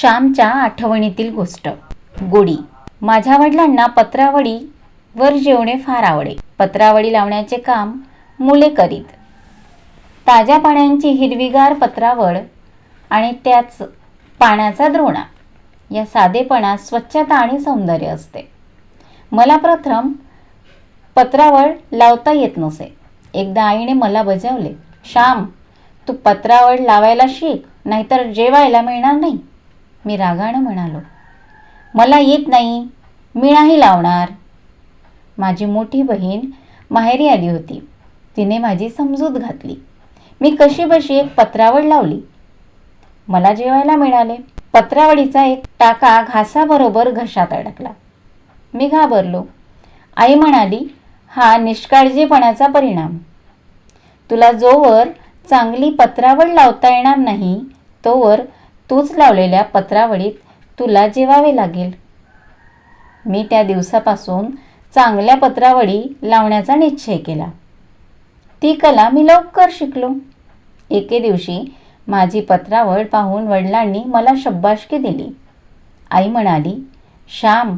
श्यामच्या आठवणीतील गोष्ट. गोडी माझ्या वडिलांना पत्रावळी वर जेवणे फार आवडे. पत्रावळी लावण्याचे काम मुले करीत. ताज्या पाण्याची हिरवीगार पत्रावळ आणि त्याच पाण्याचा द्रोणा. या साधेपणात स्वच्छता आणि सौंदर्य असते. मला प्रथम पत्रावळ लावता येत नसे. एकदा आईने मला बजावले श्याम तू पत्रावळ लावायला शिक नाहीतर जेवायला मिळणार नाही. मी रागानं म्हणालो मला येत नाही. मी नाही लावणार. माझी मोठी बहीण माहेरी आली होती. तिने माझी समजूत घातली. मी कशी बशी एक पत्रावळ लावली. मला जेवायला मिळाले. पत्रावळीचा एक टाका घासाबरोबर घशात अडकला. मी घाबरलो. आई म्हणाली हा निष्काळजीपणाचा परिणाम. तुला जोवर चांगली पत्रावळ लावता येणार नाही तोवर तूच लावलेल्या पत्रावळीत तुला जेवावे लागेल. मी त्या दिवसापासून चांगल्या पत्रावळी लावण्याचा निश्चय केला. ती कला मी लवकर शिकलो. एके दिवशी माझी पत्रावळ पाहून वडिलांनी मला शब्बाशकी दिली. आई म्हणाली श्याम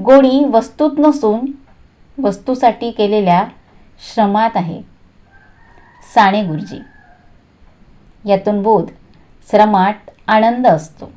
गोडी वस्तूत नसून वस्तूसाठी केलेल्या श्रमात आहे. साने गुरुजी यातून बोध श्रमात आनंद असतो.